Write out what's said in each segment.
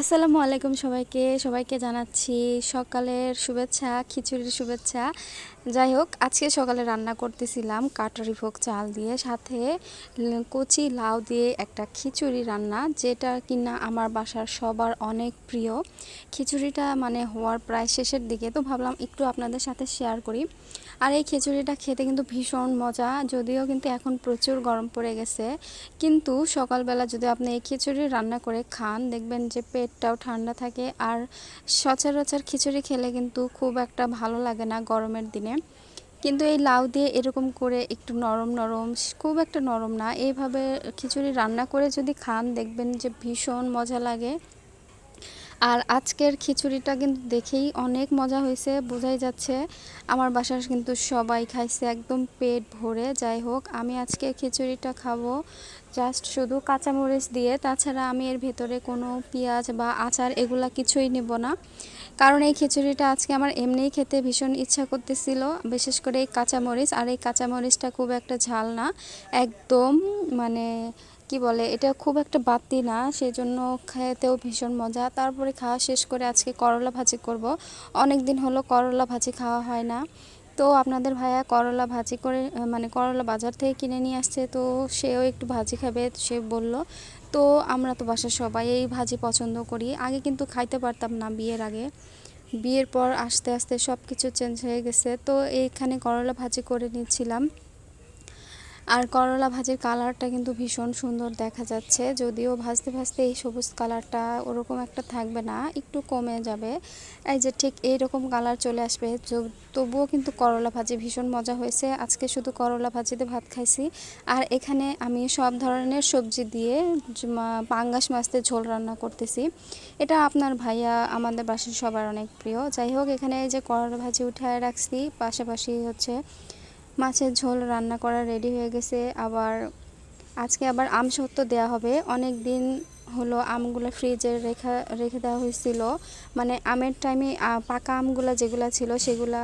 আসসালামু আলাইকুম সবাইকে। সবাইকে জানাচ্ছি সকালের শুভেচ্ছা, খিচুড়ির শুভেচ্ছা। যাই হোক, আজকে সকালে রান্না করতেছিলাম কাটারি ভোগ চাল দিয়ে, সাথে কচি লাউ দিয়ে একটা খিচুড়ি রান্না, যেটা কিনা আমার বাসার সবার অনেক প্রিয়। খিচুড়িটা মানে হওয়ার প্রায় শেষের দিকে। তো ভাবলাম একটু আপনাদের সাথে শেয়ার করি। আর এই খিচুড়িটা খেতে কিন্তু ভীষণ মজা, যদিও কিন্তু এখন প্রচুর গরম পড়ে গেছে। কিন্তু সকালবেলা যদি আপনি এই খিচুড়ি রান্না করে খান, দেখবেন যে পেটটাও ঠান্ডা থাকে আর সচরাচর খিচুড়ি খেলে কিন্তু খুব একটা ভালো লাগে না গরমের দিনে। কিন্তু এই লাউ দিয়ে এরকম করে একটু নরম নরম, খুব একটা নরম না, এইভাবে খিচুড়ি রান্না করে যদি খান, দেখবেন যে ভীষণ মজা লাগে। আর আজকের খিচুড়িটা কিন্তু দেখেই অনেক মজা হয়েছে, বোঝাই যাচ্ছে। আমার বাসার কিন্তু সবাই খাইছে একদম পেট ভরে, যাই হোক, আমি আজকে খিচুড়িটা খাব জাস্ট শুধু কাঁচামরিচ দিয়ে। তাছাড়া আমি এর ভেতরে কোনো পেঁয়াজ বা আচার এগুলা কিছুই নেব না। কারণ এই খিচুড়িটা আজকে আমার এমনিই খেতে ভীষণ ইচ্ছা করতেছিল, বিশেষ করে এই কাঁচামরিচ। আর এই কাঁচামরিচটা খুব একটা ঝাল না, একদম মানে কি বলে, এটা খুব একটা বাড়তি না সেই জন্য খেতেও ভীষণ মজা। তারপরে খাওয়া শেষ করে আজকে করলা ভাজি করব। অনেক দিন হলো করলা ভাজি খাওয়া হয় না। তো আপনাদের ভাইয়া করলা ভাজি করে মানে করলা বাজার থেকে কিনে নিয়ে আসছে, তো সেও একটু ভাজি খাবে, সে বলল। তো আমরা তো বাসার সবাই এই ভাজি পছন্দ করি। আগে কিন্তু খাইতে পারতাম না বিয়ের আগে। বিয়ের পর আস্তে আস্তে সব কিছু চেঞ্জ হয়ে গেছে। তো এইখানে করলা ভাজি করে নিচ্ছিলাম। আর করলা ভাজির কালারটা কিন্তু ভীষণ সুন্দর দেখা যাচ্ছে। যদিও ভাজতে ভাজতে এই সবুজ কালারটা ওরকম একটা থাকবে না, একটু কমে যাবে। এই যে ঠিক এইরকম কালার চলে আসবে তবুও কিন্তু করলা ভাজি ভীষণ মজা হয়েছে। আজকে শুধু করলা ভাজিতে ভাত খাইছি। আর এখানে আমি সব ধরনের সবজি দিয়ে পাঙ্গাস মাছতে ঝোল রান্না করতেছি। এটা আপনার ভাইয়া, আমাদের বাসার সবার অনেক প্রিয়। যাই হোক, এখানে এই যে করলা ভাজি উঠায় রাখছি, পাশাপাশি হচ্ছে মাছের ঝোল রান্না করা রেডি হয়ে গেছে। আবার আজকে আবার আম সত্ত্ব দেওয়া হবে। অনেক দিন হলো আমগুলো ফ্রিজে রেখা, রেখে দেওয়া হয়েছিল। মানে আমের টাইমে পাকা আমগুলো যেগুলো ছিল সেগুলা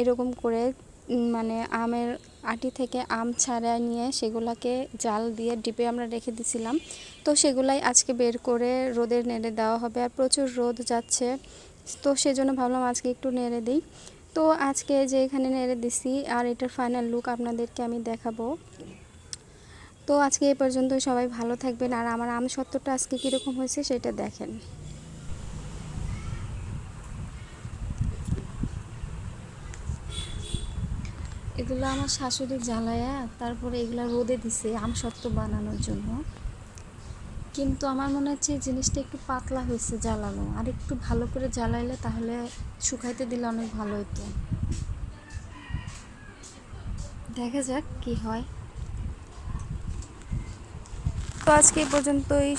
এরকম করে মানে আমের আটি থেকে আম ছাড়া নিয়ে সেগুলাকে জাল দিয়ে ডিপে আমরা রেখে দিছিলাম। তো সেগুলাই আজকে বের করে রোদে নেড়ে দেওয়া হবে। আর প্রচুর রোদ যাচ্ছে। তো সেজন্য ভাবলাম আজকে একটু নেড়ে দিই। তো আজকে যে এখানে নেড়ে দিছি, আর এটার ফাইনাল লুক আপনাদেরকে আমি দেখাবো। তো আজকে এই পর্যন্ত সবাই ভালো থাকবেন, আর আমার আম সত্ত্বটা আজকে কীরকম হয়েছে সেটা দেখেন। এগুলো আমার শাশুড়ি জ্বালায়া, তারপরে এগুলো রোদে দিছে আম সত্ত্ব বানানোর জন্য। কিন্তু আমার মনে হচ্ছে এই জিনিসটা একটু পাতলা হয়েছে জ্বালানো। আর একটু ভালো করে জ্বালাইলে তাহলে শুকাইতে দিলে অনেক ভালো হতো দেখা যাক কি হয়। তো আজকে এই পর্যন্তই।